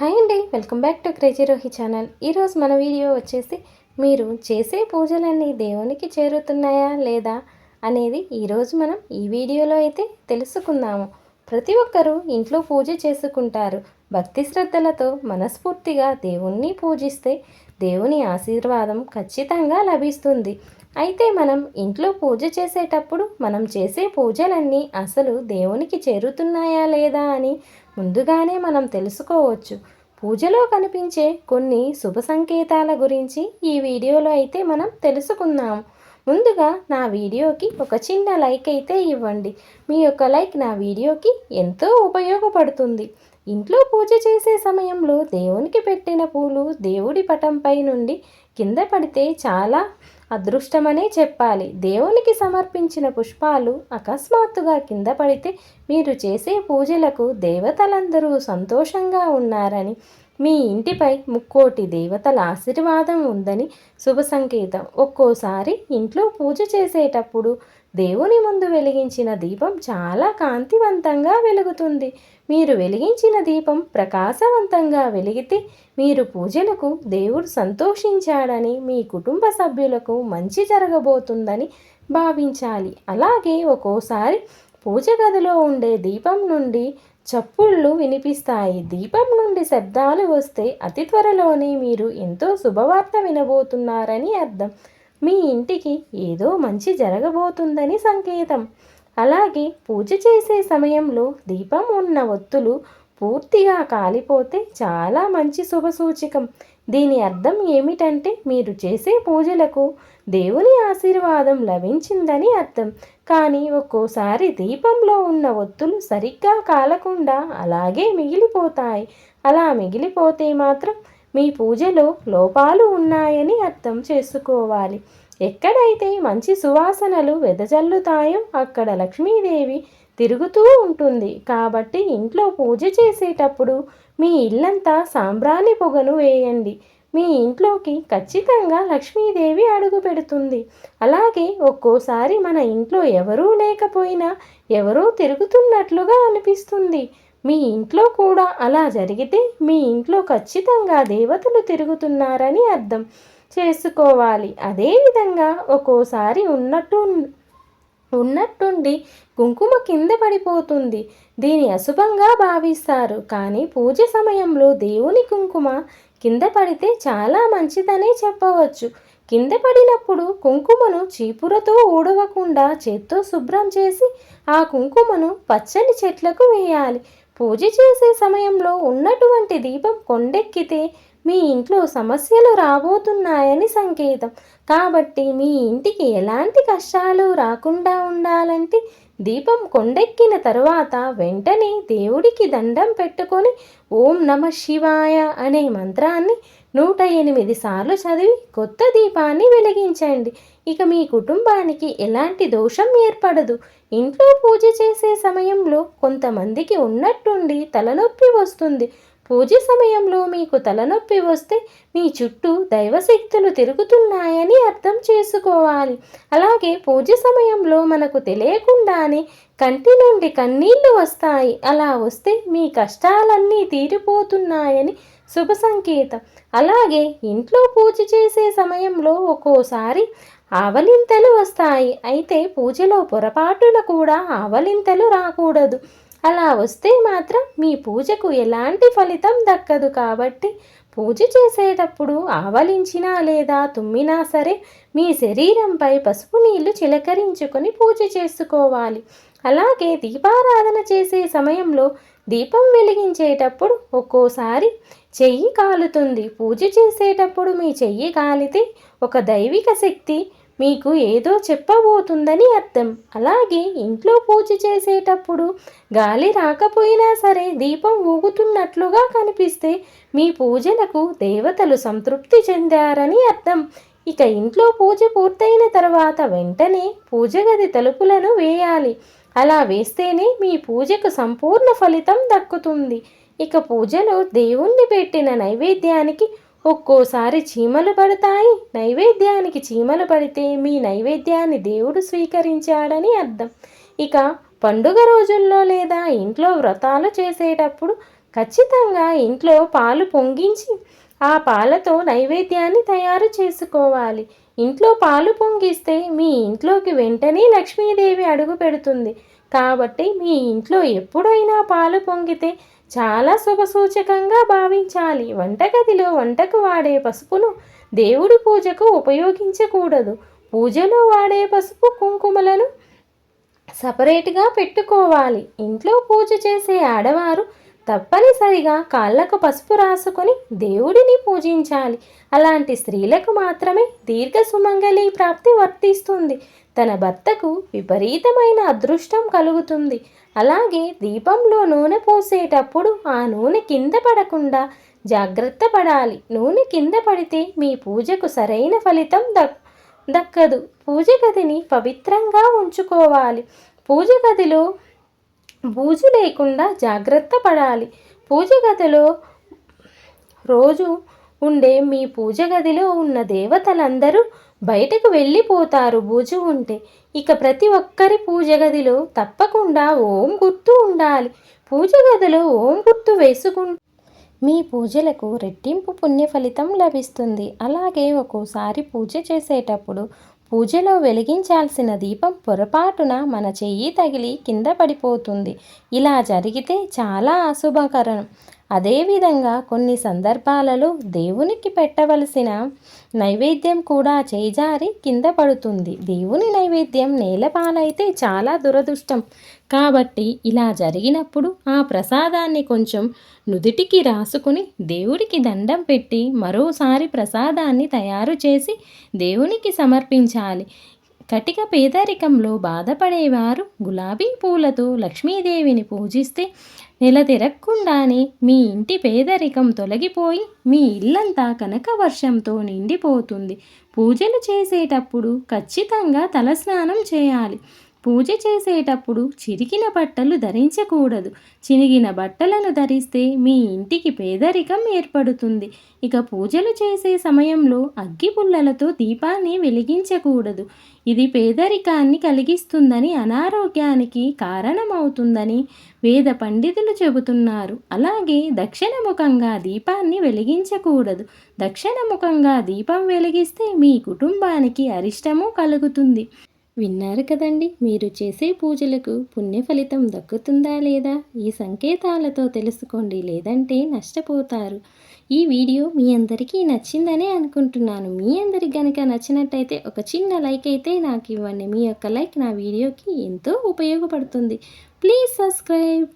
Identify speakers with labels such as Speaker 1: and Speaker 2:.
Speaker 1: Hi అండి welcome back to crazy Rohi channel. ఈరోజు మన వీడియో వచ్చేసి మీరు చేసే పూజలన్నీ దేవునికి చేరుతున్నాయా లేదా అనేది ఈరోజు మనం ఈ వీడియోలో అయితే తెలుసుకుందాము. ప్రతి ఒక్కరూ ఇంట్లో పూజ చేసుకుంటారు. భక్తి శ్రద్ధలతో మనస్ఫూర్తిగా దేవుణ్ణి పూజిస్తే దేవుని ఆశీర్వాదం ఖచ్చితంగా లభిస్తుంది. అయితే మనం ఇంట్లో పూజ చేసేటప్పుడు మనం చేసే పూజలన్నీ అసలు దేవునికి చేరుతున్నాయా లేదా అని ముందుగానే మనం తెలుసుకోవచ్చు. పూజలో కనిపించే కొన్ని శుభ సంకేతాల గురించి ఈ వీడియోలో అయితే మనం తెలుసుకుందాం. ముందుగా నా వీడియోకి ఒక చిన్న లైక్ అయితే ఇవ్వండి. మీ యొక్క లైక్ నా వీడియోకి ఎంతో ఉపయోగపడుతుంది. ఇంట్లో పూజ చేసే సమయంలో దేవునికి పెట్టిన పూలు దేవుడి పటంపై నుండి కింద పడితే చాలా అదృష్టమనే చెప్పాలి. దేవునికి సమర్పించిన పుష్పాలు అకస్మాత్తుగా కింద పడితే మీరు చేసే పూజలకు దేవతలందరూ సంతోషంగా ఉన్నారని మీ ఇంటిపై ముక్కోటి దేవతల ఆశీర్వాదం ఉందని శుభ సంకేతం. ఒక్కోసారి ఇంట్లో పూజ చేసేటప్పుడు దేవుని ముందు వెలిగించిన దీపం చాలా కాంతివంతంగా వెలుగుతుంది. మీరు వెలిగించిన దీపం ప్రకాశవంతంగా వెలిగితే మీరు పూజలకు దేవుడు సంతోషించాడని మీ కుటుంబ సభ్యులకు మంచి జరగబోతుందని భావించాలి. అలాగే ఒక్కోసారి పూజ గదిలో ఉండే దీపం నుండి చప్పుళ్ళు వినిపిస్తాయి. దీపం నుండి శబ్దాలు వస్తే అతి త్వరలోనే మీరు ఎంతో శుభవార్త వినబోతున్నారని అర్థం. మీ ఇంటికి ఏదో మంచి జరగబోతుందని సంకేతం. అలాగే పూజ చేసే సమయంలో దీపం ఉన్న ఒత్తులు పూర్తిగా కాలిపోతే చాలా మంచి శుభసూచకం. దీని అర్థం ఏమిటంటే మీరు చేసే పూజలకు దేవుని ఆశీర్వాదం లభించిందని అర్థం. కానీ ఒక్కోసారి దీపంలో ఉన్న ఒత్తులు సరిగ్గా కాలకుండా అలాగే మిగిలిపోతాయి. అలా మిగిలిపోతే మాత్రం మీ పూజలో లోపాలు ఉన్నాయని అర్థం చేసుకోవాలి. ఎక్కడైతే మంచి సువాసనలు వెదజల్లుతాయో అక్కడ లక్ష్మీదేవి తిరుగుతూ ఉంటుంది. కాబట్టి ఇంట్లో పూజ చేసేటప్పుడు మీ ఇల్లంతా సాంబ్రాణి పొగను వేయండి. మీ ఇంట్లోకి ఖచ్చితంగా లక్ష్మీదేవి అడుగు పెడుతుంది. అలాగే ఒక్కోసారి మన ఇంట్లో ఎవరూ లేకపోయినా ఎవరో తిరుగుతున్నట్లుగా అనిపిస్తుంది. మీ ఇంట్లో కూడా అలా జరిగితే మీ ఇంట్లో ఖచ్చితంగా దేవతలు తిరుగుతున్నారని అర్థం. చేసుకోవాలి. అదేవిధంగా ఒక్కోసారి ఉన్నట్టు ఉన్నట్టుండి కుంకుమ కింద పడిపోతుంది. దీని అశుభంగా భావిస్తారు. కానీ పూజ సమయంలో దేవుని కుంకుమ కింద పడితే చాలా మంచిదనే చెప్పవచ్చు. కింద పడినప్పుడు కుంకుమను చీపురతో ఊడవకుండా చేత్తో శుభ్రం చేసి ఆ కుంకుమను పచ్చని చెట్లకు వేయాలి. పూజ చేసే సమయంలో ఉన్నటువంటి దీపం కొండెక్కితే మీ ఇంట్లో సమస్యలు రాబోతున్నాయని సంకేతం. కాబట్టి మీ ఇంటికి ఎలాంటి కష్టాలు రాకుండా ఉండాలంటే దీపం కొండెక్కిన తరువాత వెంటనే దేవుడికి దండం పెట్టుకొని ఓం నమ శివాయ అనే మంత్రాన్ని నూట ఎనిమిది సార్లు చదివి కొత్త దీపాన్ని వెలిగించండి. ఇక మీ కుటుంబానికి ఎలాంటి దోషం ఏర్పడదు. ఇంట్లో పూజ చేసే సమయంలో కొంతమందికి ఉన్నట్టుండి తలనొప్పి వస్తుంది. పూజ సమయంలో మీకు తలనొప్పి వస్తే మీ చుట్టూ దైవశక్తులు తిరుగుతున్నాయని అర్థం చేసుకోవాలి. అలాగే పూజ సమయంలో మనకు తెలియకుండానే కంటి నుండి కన్నీళ్ళు వస్తాయి. అలా వస్తే మీ కష్టాలన్నీ తీరిపోతున్నాయని శుభ సంకేతం. అలాగే ఇంట్లో పూజ చేసే సమయంలో ఒక్కోసారి ఆవలింతలు వస్తాయి. అయితే పూజలో పొరపాటున కూడా ఆవలింతలు రాకూడదు. అలా వస్తే మాత్రం మీ పూజకు ఎలాంటి ఫలితం దక్కదు కాబట్టి పూజ చేసేటప్పుడు ఆవలించినా లేదా తుమ్మినా సరే మీ శరీరంపై పసుపు నీళ్ళు చిలకరించుకొని పూజ చేసుకోవాలి. అలాగే దీపారాధన చేసే సమయంలో దీపం వెలిగించేటప్పుడు ఒక్కోసారి చెయ్యి కాలుతుంది. పూజ చేసేటప్పుడు మీ చెయ్యి కాలితే ఒక దైవిక శక్తి మీకు ఏదో చెప్పబోతుందని అర్థం. అలాగే ఇంట్లో పూజ చేసేటప్పుడు గాలి రాకపోయినా సరే దీపం ఊగుతున్నట్లుగా కనిపిస్తే మీ పూజలకు దేవతలు సంతృప్తి చెందారని అర్థం. ఇక ఇంట్లో పూజ పూర్తయిన తర్వాత వెంటనే పూజ గది తలుపులను వేయాలి. అలా వేస్తేనే మీ పూజకు సంపూర్ణ ఫలితం దక్కుతుంది. ఇక పూజలో దేవుణ్ణి పెట్టిన నైవేద్యానికి ఒక్కోసారి చీమలు పడతాయి. నైవేద్యానికి చీమలు పడితే మీ నైవేద్యాన్ని దేవుడు స్వీకరించాడని అర్థం. ఇక పండుగ రోజుల్లో లేదా ఇంట్లో వ్రతాలు చేసేటప్పుడు ఖచ్చితంగా ఇంట్లో పాలు పొంగించి ఆ పాలతో నైవేద్యాన్ని తయారు చేసుకోవాలి. ఇంట్లో పాలు పొంగిస్తే మీ ఇంట్లోకి వెంటనే లక్ష్మీదేవి అడుగు పెడుతుంది. కాబట్టి మీ ఇంట్లో ఎప్పుడైనా పాలు పొంగితే చాలా శుభసూచకంగా భావించాలి. వంటగదిలో వంటకు వాడే పసుపును దేవుడి పూజకు ఉపయోగించకూడదు. పూజలో వాడే పసుపు కుంకుమలను సపరేట్గా పెట్టుకోవాలి. ఇంట్లో పూజ చేసే ఆడవారు తప్పనిసరిగా కాళ్ళకు పసుపు రాసుకొని దేవుడిని పూజించాలి. అలాంటి స్త్రీలకు మాత్రమే దీర్ఘ సుమంగళి ప్రాప్తి వర్తిస్తుంది. తన భర్తకు విపరీతమైన అదృష్టం కలుగుతుంది. అలాగే దీపంలో నూనె పోసేటప్పుడు ఆ నూనె కింద పడకుండా జాగ్రత్త పడాలి. నూనె కింద పడితే మీ పూజకు సరైన ఫలితం దక్ దక్కదు. పూజ గదిని పవిత్రంగా ఉంచుకోవాలి. పూజ గదిలో బూజు లేకుండా జాగ్రత్త పడాలి. పూజ గదిలో రోజు ఉండే మీ పూజ గదిలో ఉన్న దేవతలందరూ బయటకు వెళ్ళిపోతారు బూజు ఉంటే. ఇక ప్రతి ఒక్కరి పూజ గదిలో తప్పకుండా ఓం గుర్తు ఉండాలి. పూజ గదిలో ఓం గుర్తు వేసుకుంటే మీ పూజలకు రెట్టింపు పుణ్య ఫలితం లభిస్తుంది. అలాగే ఒక్కోసారి పూజ చేసేటప్పుడు పూజలో వెలిగించాల్సిన దీపం పొరపాటున మన చెయ్యి తగిలి కింద పడిపోతుంది. ఇలా జరిగితే చాలా అశుభకరం. అదేవిధంగా కొన్ని సందర్భాలలో దేవునికి పెట్టవలసిన నైవేద్యం కూడా చేజారి కింద పడుతుంది. దేవుని నైవేద్యం నేలపాలైతే చాలా దురదృష్టం. కాబట్టి ఇలా జరిగినప్పుడు ఆ ప్రసాదాన్ని కొంచెం నుదుటికి రాసుకుని దేవుడికి దండం పెట్టి మరోసారి ప్రసాదాన్ని తయారు చేసి దేవునికి సమర్పించాలి. కటిక పేదరికంలో బాధపడేవారు గులాబీ పూలతో లక్ష్మీదేవిని పూజిస్తే నెల మీ ఇంటి పేదరికం తొలగిపోయి మీ ఇల్లంతా కనక వర్షంతో నిండిపోతుంది. పూజలు చేసేటప్పుడు ఖచ్చితంగా తలస్నానం చేయాలి. పూజ చేసేటప్పుడు చిరిగిన బట్టలు ధరించకూడదు. చినిగిన బట్టలను ధరిస్తే మీ ఇంటికి పేదరికం ఏర్పడుతుంది. ఇక పూజలు చేసే సమయంలో అగ్గి పుల్లలతో దీపాన్ని వెలిగించకూడదు. ఇది పేదరికాన్ని కలిగిస్తుందని అనారోగ్యానికి కారణమవుతుందని వేద పండితులు చెబుతున్నారు. అలాగే దక్షిణముఖంగా దీపాన్ని వెలిగించకూడదు. దక్షిణముఖంగా దీపం వెలిగిస్తే మీ కుటుంబానికి అరిష్టము కలుగుతుంది. విన్నారు కదండి. మీరు చేసే పూజలకు పుణ్య ఫలితం దక్కుతుందా లేదా? ఈ సంకేతాలతో తెలుసుకోండి లేదంటే నష్టపోతారు. ఈ వీడియో మీ అందరికీ నచ్చిందనే అనుకుంటున్నాను. మీ అందరికి గనక నచ్చినట్టయితే ఒక చిన్న లైక్ అయితే నాకు ఇవ్వండి. మీ యొక్క లైక్ నా వీడియోకి ఎంతో ఉపయోగపడుతుంది. Please subscribe.